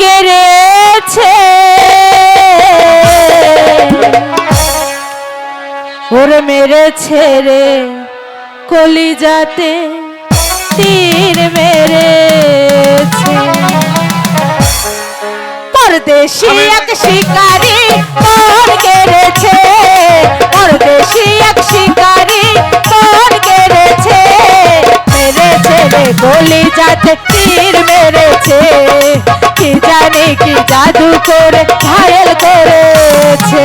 কেড়েছে। ওর মেরেছে রে কলিজাতে তীর মেরেছে। পরদেশি এক শিকারি মন কেড়েছে। পরদেশি এক শিকারি মন কেড়েছে। মেরেছে রে গলি যাতে তীর মেরেছে। জাদু করে ঘায়ল করেছে।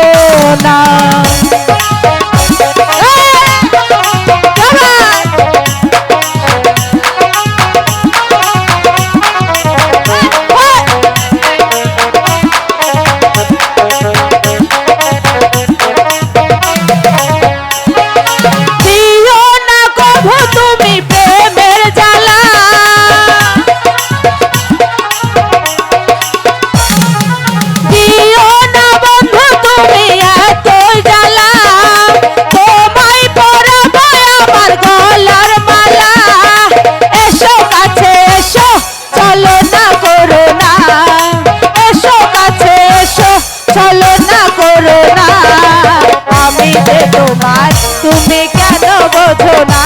না?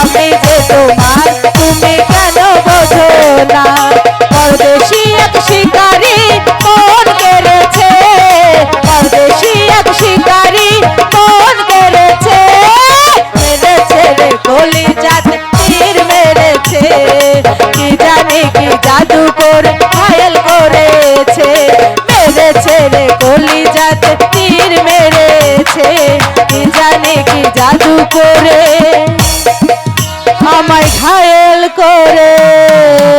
আমি যে তোমার, তুমি কেন শিকারি মন কেড়েছে পরদেশি শিকারি মন কেড়েছে মেরেছে রে গলি তীর মেরেছে। কি জানি কি জাদু করে ঘায়ল করেছে। মেরেছে রে গলি তীর মেরেছে। কি জানে কি জাদু করে? আমায় ঘায়েল করেছে।